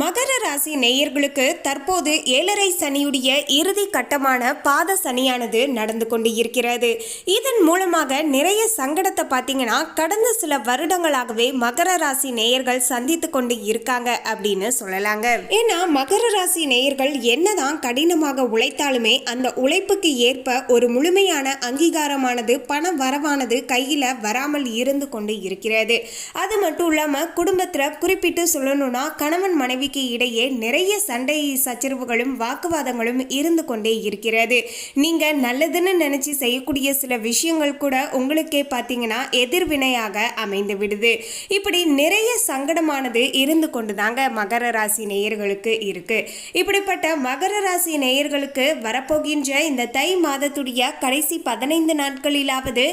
மகர ராசி நேயர்களுக்கு தற்போது ஏழரை சனியுடைய இறுதி கட்டமான பாத சனியானது நடந்து கொண்டு இருக்கிறது இதன் மூலமாக நிறைய சங்கடத்தை பார்த்தீங்கன்னா கடந்த சில வருடங்களாகவே மகர ராசி நேயர்கள் சந்தித்து கொண்டு இருக்காங்க அப்படின்னு சொல்லலாங்க. ஏன்னா மகர ராசி நேயர்கள் என்னதான் கடினமாக உழைத்தாலுமே அந்த உழைப்புக்கு ஏற்ப ஒரு முழுமையான அங்கீகாரமானது பண வரவானது கையில் வராமல் இருந்து கொண்டு இருக்கிறது. அது மட்டும் இல்லாமல் குடும்பத்தில் குறிப்பிட்டு சொல்லணும்னா கணவன் மனைவி மனைவிக்கு இடையே நிறைய சண்டை சச்சரவுகளும் வாக்குவாதங்களும் இருந்து கொண்டே இருக்கிறது. நீங்கள் நல்லதுன்னு நினச்சி செய்யக்கூடிய சில விஷயங்கள் கூட உங்களுக்கே பார்த்தீங்கன்னா எதிர்வினையாக அமைந்து விடுது. இப்படி நிறைய சங்கடமானது இருந்து கொண்டு தாங்க மகர ராசி நேயர்களுக்கு இருக்கு. இப்படிப்பட்ட மகர ராசி நேயர்களுக்கு வரப்போகின்ற இந்த தை மாதத்துடைய கடைசி பதினைந்து நாட்களிலாவது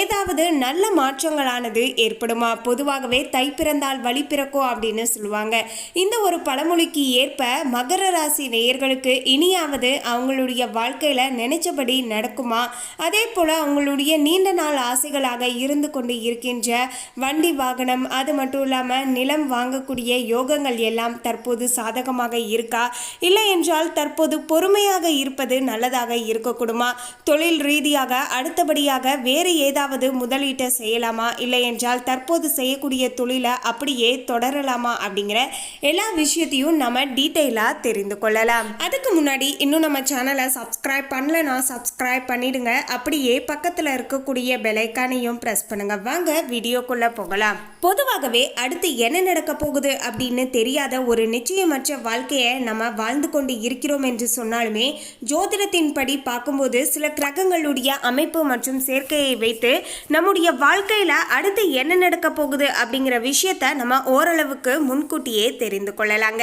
ஏதாவது நல்ல மாற்றங்களானது ஏற்படுமா? பொதுவாகவே தை பிறந்தால் வழி பிறக்கும் அப்படின்னு சொல்லுவாங்க. இந்த ஒரு பழமொழிக்கு ஏற்ப மகர ராசி நேயர்களுக்கு இனியாவது அவங்களுடைய வாழ்க்கையில நினைச்சபடி நடக்குமா? அதே போல அவங்களுடைய நீண்ட நாள் ஆசைகளாக இருந்து கொண்டு இருக்கின்ற வண்டி வாகனம் அது மட்டும் இல்லாமல் நிலம் வாங்கக்கூடிய யோகங்கள் எல்லாம் தற்போது சாதகமாக இருக்கா? இல்லை என்றால் தற்போது பொறுமையாக இருப்பது நல்லதாக இருக்கக்கூடுமா? தொழில் ரீதியாக அடுத்தபடியாக வேறு ஏதாவது முதலீட்டை செய்யலாமா? இல்லை என்றால் தற்போது செய்யக்கூடிய தொழிலை அப்படியே தொடரலாமா? அப்படிங்கிற எல்லா விஷயத்தையும் நம்ம டீட்டெயிலாக தெரிந்து கொள்ளலாம். அதுக்கு முன்னாடி இன்னும் நம்ம சேனலை சப்ஸ்கிரைப் பண்ணலனா சப்ஸ்கிரைப் பண்ணிடுங்க. அப்படியே பக்கத்தில் இருக்கக்கூடிய பெலைக்கானையும் ப்ரெஸ் பண்ணுங்க. வாங்க வீடியோக்குள்ளே போகலாம். பொதுவாகவே அடுத்து என்ன நடக்க போகுது அப்படின்னு தெரியாத ஒரு நிச்சயமற்ற வாழ்க்கையை நம்ம வாழ்ந்து கொண்டு இருக்கிறோம் என்று சொன்னாலுமே ஜோதிடத்தின்படி பார்க்கும்போது சில கிரகங்களுடைய அமைப்பு மற்றும் சேர்க்கையை வைத்து நம்முடைய வாழ்க்கையில் அடுத்து என்ன நடக்க போகுது அப்படிங்கிற விஷயத்த நம்ம ஓரளவுக்கு முன்கூட்டியே தெரிந்து கொள்ளலாம். கொள்ளலாங்க.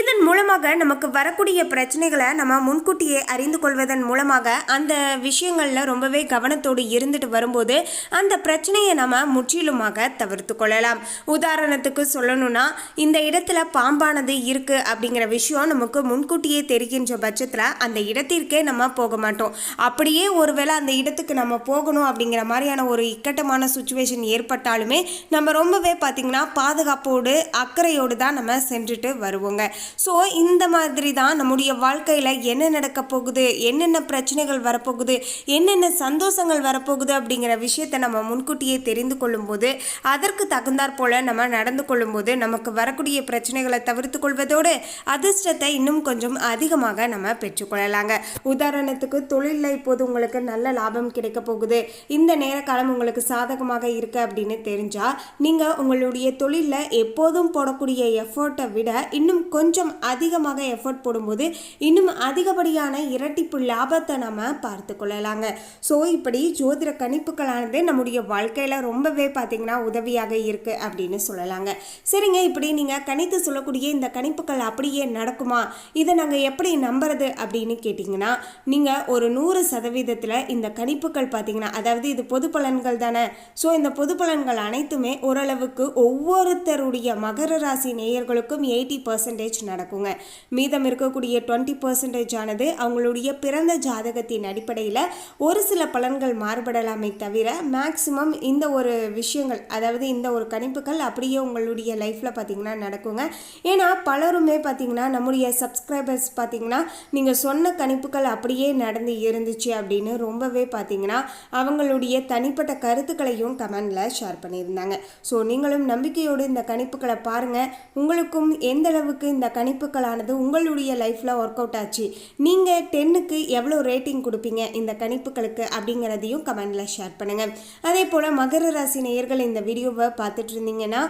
இதன் மூலமாக நமக்கு வரக்கூடிய பிரச்சனைகளை நம்ம முன்கூட்டியே அறிந்து கொள்வதன் மூலமாக அந்த விஷயங்களில் ரொம்பவே கவனத்தோடு இருந்துட்டு வரும்போது அந்த பிரச்சனையை நம்ம முற்றிலுமாக தவிர்த்து கொள்ளலாம். உதாரணத்துக்கு சொல்லணும்னா இந்த இடத்துல பாம்பானது இருக்கு அப்படிங்கிற விஷயம் நமக்கு முன்கூட்டியே தெரிகின்ற பட்சத்தில் அந்த இடத்திற்கே நம்ம போக மாட்டோம். அப்படியே ஒருவேளை அந்த இடத்துக்கு நம்ம போகணும் அப்படிங்கிற மாதிரியான ஒரு இக்கட்டமான சுச்சுவேஷன் ஏற்பட்டாலுமே நம்ம ரொம்பவே பார்த்திங்கன்னா பாதுகாப்போடு அக்கறையோடு தான் நம்ம சென்றுட்டு வருவோங்க. ஸோ இந்த மாதிரி தான் நம்முடைய வாழ்க்கையில் என்ன நடக்க போகுது? என்னென்ன பிரச்சனைகள் வரப்போகுது? என்னென்ன சந்தோஷங்கள் வரப்போகுது? அப்படிங்கிற விஷயத்தை நம்ம முன்கூட்டியே தெரிந்து கொள்ளும்போது அதற்கு தகுந்தாற் போல நம்ம நடந்து கொள்ளும்போது நமக்கு வரக்கூடிய பிரச்சனைகளை தவிர்த்து கொள்வதோடு அதிர்ஷ்டத்தை இன்னும் கொஞ்சம் அதிகமாக நம்ம பெற்றுக்கொள்ளலாங்க உதாரணத்துக்கு தொழிலில் இப்போது உங்களுக்கு நல்ல லாபம் கிடைக்க போகுது. இந்த நேர காலம் உங்களுக்கு சாதகமாக இருக்குது அப்படின்னு தெரிஞ்சால் நீங்கள் உங்களுடைய தொழிலில் எப்போதும் போடக்கூடிய எஃபோர்ட்டை விட இன்னும் கொஞ்சம் அதிகமாக எஃபோர்ட் போடும்போது இன்னும் அதிகப்படியான இரட்டிப்பு லாபத்தை நம்ம பார்த்து கொள்ளலாங்க. ஸோ இப்படி ஜோதிட கணிப்புகளானது நம்முடைய வாழ்க்கையில் ரொம்பவே பார்த்தீங்கன்னா உதவியாக இருக்குது அப்படின்னு சொல்லலாங்க. சரிங்க இப்படி நீங்கள் கணித்து சொல்லக்கூடிய இந்த கணிப்புகள் அப்படியே நடக்குமா? இதை நாங்கள் எப்படி நம்புறது அப்படின்னு கேட்டிங்கன்னா நீங்கள் ஒரு நூறு சதவீதத்தில் இந்த கணிப்புகள் பார்த்தீங்கன்னா அதாவது இது பொது பலன்கள் தானே? ஸோ இந்த பொது பலன்கள் அனைத்துமே ஓரளவுக்கு ஒவ்வொருத்தருடைய மகர ராசி நேயர்களுக்கும் எயிட்டி பர்சன்டேஜ் நடக்குங்க. மீதம் இருக்கக்கூடிய டுவெண்ட்டி பர்சன்டேஜ் ஆனது அவங்களுடைய பிறந்த ஜாதகத்தின் அடிப்படையில் ஒரு சில பலன்கள் மாறுபடலாமே தவிர மேக்சிமம் இந்த ஒரு விஷயங்கள் அதாவது இந்த ஒரு கணிப்புகள் அப்படியே உங்களுடைய லைஃப்பில் பார்த்தீங்கன்னா நடக்குங்க. ஏன்னா பலருமே பார்த்தீங்கன்னா நம்முடைய சப்ஸ்கிரைபர்ஸ் பார்த்தீங்கன்னா நீங்கள் சொன்ன கணிப்புகள் அப்படியே நடந்து இருந்துச்சு அப்படின்னு ரொம்பவே பார்த்தீங்கன்னா அவங்களுடைய தனிப்பட்ட கருத்துக்களையும் கமெண்டில் ஷேர் பண்ணியிருந்தாங்க. ஸோ நீங்களும் நம்பிக்கையோடு இந்த கணிப்புகளை பாருங்கள் உங்களுக்கும் எந்த அளவுக்கு இந்த கணிப்புகளானது உங்களுடைய லைஃப்பில் ஒர்க் அவுட் ஆச்சு? நீங்கள் டென்னுக்கு எவ்வளோ ரேட்டிங் கொடுப்பீங்க இந்த கணிப்புகளுக்கு அப்படிங்கிறதையும் கமெண்டில் ஷேர் பண்ணுங்கள் அதே போல் மகர ராசி நேயர்கள் இந்த வீடியோவை பார்த்துட்டு இருந்தீங்கன்னா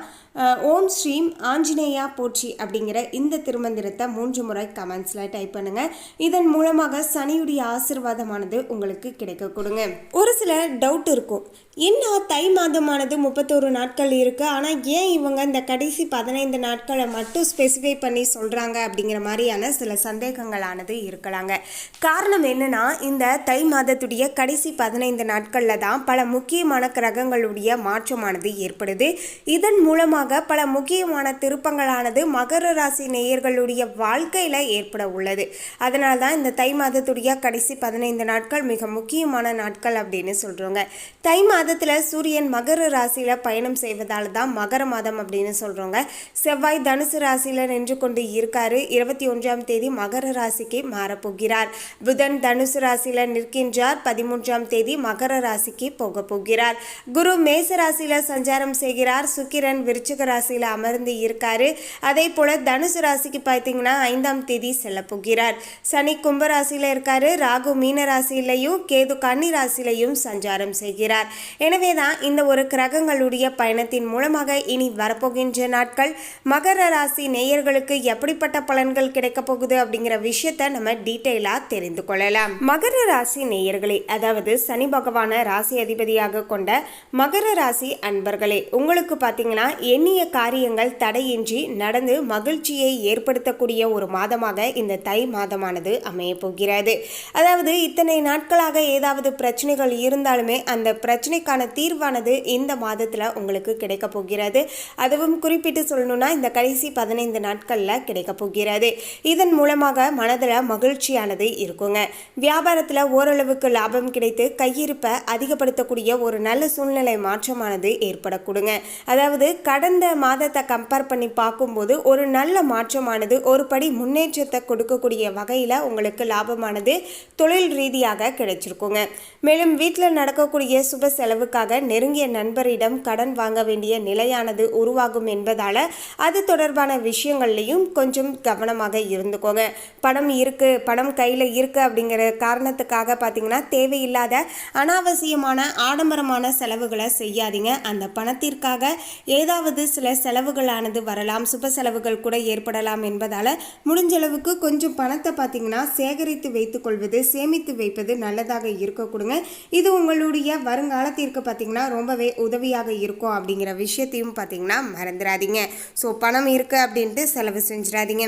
ஓம் ஸ்ரீம் ஆஞ்சநேயா போற்றி அப்படிங்கிற இந்த திருமந்திரத்தை மூன்று முறை கமெண்ட்ஸில் டைப் பண்ணுங்கள் இதன் மூலமாக சனியுடைய ஆசிர்வாதமானது உங்களுக்கு கிடைக்க கொடுங்க. ஒரு சில டவுட் இருக்கும். என்ன தை மாதமானது முப்பத்தோரு நாட்கள் இருக்குது ஆனால் ஏன் இவங்க இந்த கடைசி பதினைந்து நாட்களை மட்டும் ஸ்பெசிஃபை பண்ணி சொல்கிறாங்க அப்படிங்கிற மாதிரியான சில சந்தேகங்களானது இருக்கலாங்க. காரணம் என்னன்னா இந்த தை மாதத்துடைய கடைசி பதினைந்து நாட்களில் தான் பல முக்கியமான கிரகங்களுடைய மாற்றமானது ஏற்படுது. இதன் மூலமாக பல முக்கியமான திருப்பங்களானது மகர ராசி நேயர்களுடைய வாழ்க்கையில் ஏற்பட உள்ளது. அதனால தான் இந்த தை மாதத்துடைய கடைசி பதினைந்து நாட்கள் மிக முக்கியமான நாட்கள் அப்படின்னு சொல்கிறோங்க தை மாதத்தில் சூரியன் மகர ராசியில் பயணம் செய்வதால் தான் மகர மாதம் அப்படின்னு சொல்கிறோங்க செவ்வாய் தனுசு ராசியில் நின்று கொண்டு இருக்காரு. இருபத்தி ஒன்றாம் தேதி மகர ராசிக்கு மாறப்போகிறார். புதன் தனுசு ராசியில் நிற்கின்றார். பதிமூன்றாம் தேதி மகர ராசிக்கு போக போகிறார். குரு மேச ராசியில் சஞ்சாரம் செய்கிறார். சுக்கிரன் விருச்சிக ராசியில் அமர்ந்து இருக்காரு. அதே போல தனுசு ராசிக்கு பார்த்தீங்கன்னா ஐந்தாம் தேதி செல்ல போகிறார். சனி கும்பராசியில் இருக்காரு. ராகு மீன ராசியிலையும் கேது கன்னி ராசியிலையும் சஞ்சாரம் செய்கிறார். எனவே தான் இந்த ஒரு கிரகங்களுடைய பயணத்தின் மூலமாக இனி வரப்போகின்ற நாட்கள் மகர ராசி நேயர்களுக்கு எப்படிப்பட்ட பலன்கள் கிடைக்க போகுது அப்படிங்கிற விஷயத்தை நம்ம டீட்டெயிலாக தெரிந்து கொள்ளலாம். மகர ராசி நேயர்களே அதாவது சனி பகவான ராசி அதிபதியாக கொண்ட மகர ராசி அன்பர்களே உங்களுக்கு பார்த்தீங்கன்னா எண்ணிய காரியங்கள் தடையின்றி நடந்து மகிழ்ச்சியை ஏற்படுத்தக்கூடிய ஒரு மாதமாக இந்த தை மாதமானது அமையப்போகிறது அதாவது இத்தனை நாட்களாக ஏதாவது பிரச்சனைகள் இருந்தாலுமே அந்த பிரச்சனை பிரச்சனைக்கான தீர்வானது இந்த மாதத்தில் உங்களுக்கு கிடைக்க போகிறது. அதுவும் குறிப்பிட்டு சொல்லணும்னா இந்த கடைசி பதினைந்து நாட்களில் கிடைக்க போகிறது. இதன் மூலமாக மனதில் மகிழ்ச்சியானது இருக்குங்க. வியாபாரத்தில் ஓரளவுக்கு லாபம் கிடைத்து கையிருப்பை அதிகப்படுத்தக்கூடிய ஒரு நல்ல சூழ்நிலை மாற்றமானது ஏற்படக்கூடுங்க. அதாவது கடந்த மாதத்தை கம்பேர் பண்ணி பார்க்கும்போது ஒரு நல்ல மாற்றமானது ஒரு படி முன்னேற்றத்தை கொடுக்கக்கூடிய வகையில் உங்களுக்கு லாபமானது தொழில் ரீதியாக கிடைச்சிருக்குங்க. மேலும் வீட்டில் நடக்கக்கூடிய சுப செலவுக்காக நெருங்கிய நண்பரிடம் கடன் வாங்க வேண்டிய நிலையானது உருவாகும் என்பதால் அது தொடர்பான விஷயங்கள்லையும் கொஞ்சம் கவனமாக இருந்துக்கோங்க. பணம் இருக்கு பணம் கையில் இருக்கு அப்படிங்கிற காரணத்துக்காக பார்த்தீங்கன்னா தேவையில்லாத அனாவசியமான ஆடம்பரமான செலவுகளை செய்யாதீங்க. அந்த பணத்திற்காக ஏதாவது சில செலவுகளானது வரலாம் சுப செலவுகள் கூட ஏற்படலாம் என்பதால் முடிஞ்ச அளவுக்கு கொஞ்சம் பணத்தை பார்த்தீங்கன்னா சேகரித்து வைத்துக்கொள்வது சேமித்து வைப்பது நல்லதாக இருக்க கொடுங்க. இது உங்களுடைய வருங்காலத்தில் வருங்காலத்திற்கு பார்த்தீங்கன்னா ரொம்பவே உதவியாக இருக்கும் அப்படிங்கிற விஷயத்தையும் பார்த்தீங்கன்னா மறந்துடாதீங்க. ஸோ பணம் இருக்கு அப்படின்ட்டு செலவு செஞ்சிடாதீங்க.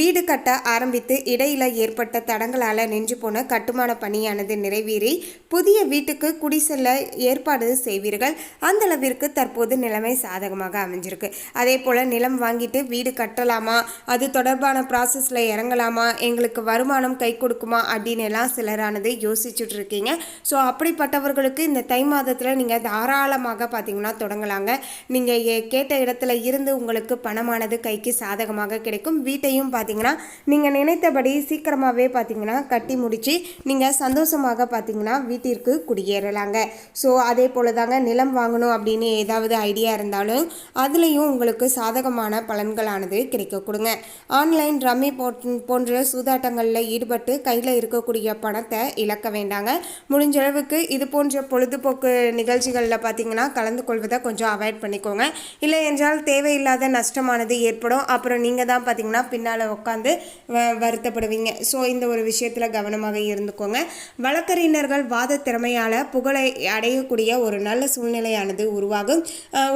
வீடு கட்ட ஆரம்பித்து இடையில் ஏற்பட்ட தடங்களால் நெஞ்சு போன கட்டுமான பணியானது நிறைவேறி புதிய வீட்டுக்கு குடிசெல்ல ஏற்பாடு செய்வீர்கள். அந்த அளவிற்கு தற்போது நிலைமை சாதகமாக அமைஞ்சிருக்கு. அதே போல் நிலம் வாங்கிட்டு வீடு கட்டலாமா? அது தொடர்பான ப்ராசஸில் இறங்கலாமா? எங்களுக்கு வருமானம் கை கொடுக்குமா? அப்படின்னு எல்லாம் சிலரானது யோசிச்சுட்டு இருக்கீங்க. ஸோ அப்படிப்பட்டவர்களுக்கு இந்த தை மாதத்தில் நீங்கள் தாராளமாக பார்த்தீங்கன்னா தொடங்கலாங்க. நீங்கள் கேட்ட இடத்துல இருந்து உங்களுக்கு பணமானது கைக்கு சாதகமாக கிடைக்கும். வீட்டையும் பார்த்தீங்கன்னா நீங்கள் நினைத்தபடி சீக்கிரமாகவே பார்த்தீங்கன்னா கட்டி முடித்து நீங்கள் சந்தோஷமாக பார்த்தீங்கன்னா வீட்டிற்கு குடியேறலாங்க. ஸோ அதே போல தாங்க நிலம் வாங்கணும் அப்படின்னு ஏதாவது ஐடியா இருந்தாலும் அதுலேயும் உங்களுக்கு சாதகமான பலன்களானது கிடைக்க கொடுங்க. ஆன்லைன் ரம்மி போட்- போன்ற சூதாட்டங்களில் ஈடுபட்டு கையில் இருக்கக்கூடிய பணத்தை இழக்க வேண்டாங்க. முடிஞ்ச அளவுக்கு இது போன்ற பொழுதுபோக்கு நிகழ்ச்சிகளில் பார்த்தீங்கன்னா கலந்து கொள்வதை கொஞ்சம் அவாய்ட் பண்ணிக்கோங்க. இல்லை என்றால் தேவையில்லாத நஷ்டமானது ஏற்படும். அப்புறம் நீங்கள் தான் பார்த்தீங்கன்னா பின்னால் உட்காந்து வருத்தப்படுவீங்க. ஸோ இந்த ஒரு விஷயத்தில் கவனமாக இருந்துக்கோங்க. வழக்கறிஞர்கள் வாத திறமையால் புகழை அடையக்கூடிய ஒரு நல்ல சூழ்நிலையானது உருவாகும்.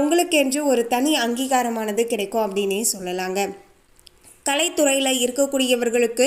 உங்களுக்கு உங்களுக்கென்று ஒரு தனி அங்கீகாரமானது கிடைக்கும் அப்படின்னே சொல்லலாங்க. கலைத்துறையில் இருக்கக்கூடியவர்களுக்கு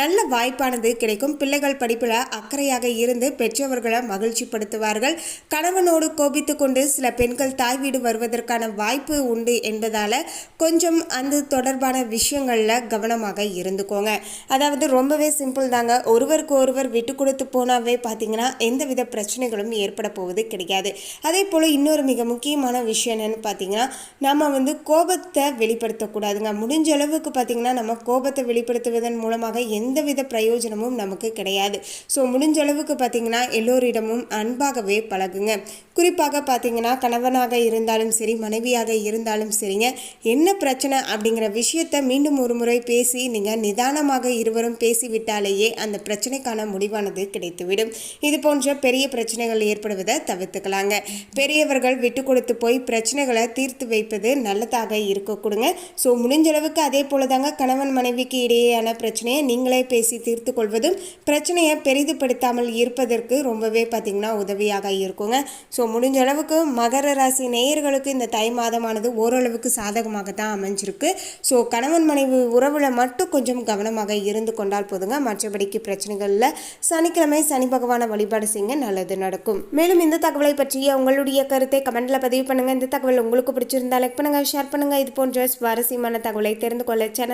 நல்ல வாய்ப்பானது கிடைக்கும். பிள்ளைகள் படிப்பில் அக்கறையாக இருந்து பெற்றவர்களை மகிழ்ச்சிப்படுத்துவார்கள். கணவனோடு கோபித்து கொண்டு சில பெண்கள் தாய் வீடு வருவதற்கான வாய்ப்பு உண்டு என்பதால் கொஞ்சம் அந்த தொடர்பான விஷயங்களில் கவனமாக இருந்துக்கோங்க. அதாவது ரொம்பவே சிம்பிள் தாங்க. ஒருவருக்கு ஒருவர் விட்டு கொடுத்து போனாவே பார்த்தீங்கன்னா எந்தவித பிரச்சனைகளும் ஏற்பட போவது கிடையாது. அதே போல் இன்னொரு மிக முக்கியமான விஷயம் என்னென்னு பார்த்தீங்கன்னா நம்ம வந்து கோபத்தை வெளிப்படுத்தக்கூடாதுங்க. முடிஞ்ச அளவுக்கு பார்த்தீங்கன்னா நம்ம கோபத்தை வெளிப்படுத்துவதன் மூலமாக எந்தவித பிரயோஜனமும் நமக்கு கிடையாது. ஸோ முடிஞ்ச அளவுக்கு பார்த்தீங்கன்னா எல்லோரிடமும் அன்பாகவே பழகுங்க. குறிப்பாக பார்த்தீங்கன்னா கணவனாக இருந்தாலும் சரி மனைவியாக இருந்தாலும் சரிங்க. என்ன பிரச்சனை அப்படிங்கிற விஷயத்தை மீண்டும் ஒரு முறை பேசி நீங்கள் நிதானமாக இருவரும் பேசிவிட்டாலேயே அந்த பிரச்சனைக்கான முடிவானது கிடைத்துவிடும். இது போன்ற பெரிய பிரச்சனைகள் ஏற்படுவதை தவிர்த்துக்கலாங்க. பெரியவர்கள் விட்டு கொடுத்து போய் பிரச்சனைகளை தீர்த்து வைப்பது நல்லதாக இருக்க கொடுங்க ஸோ முடிஞ்ச அளவுக்கு அதே போல தாங்க சொல்கிறாங்க கணவன் மனைவிக்கு இடையேயான பிரச்சனையை நீங்களே பேசி தீர்த்து கொள்வதும் பிரச்சனையை பெரிதுபடுத்தாமல் இருப்பதற்கு ரொம்பவே பார்த்திங்கன்னா உதவியாக இருக்குங்க. ஸோ முடிஞ்ச அளவுக்கு மகர ராசி நேயர்களுக்கு இந்த தை மாதமானது ஓரளவுக்கு சாதகமாக தான் அமைஞ்சிருக்கு. ஸோ கணவன் மனைவி உறவில் மட்டும் கொஞ்சம் கவனமாக இருந்து கொண்டால் போதுங்க. மற்றபடிக்கு பிரச்சனைகளில் சனிக்கிழமை சனி பகவான வழிபாடு செய்யுங்க. நல்லது நடக்கும். மேலும் இந்த தகவலை பற்றிய உங்களுடைய கருத்தை கமெண்ட்ல பதிவு பண்ணுங்க. இந்த தகவல் உங்களுக்கு பிடிச்சிருந்தா லைக் பண்ணுங்க ஷேர் பண்ணுங்க. இது போன்ற சுவாரஸ்யமான தகவலை தெரிந்து கொள்ள சேனல்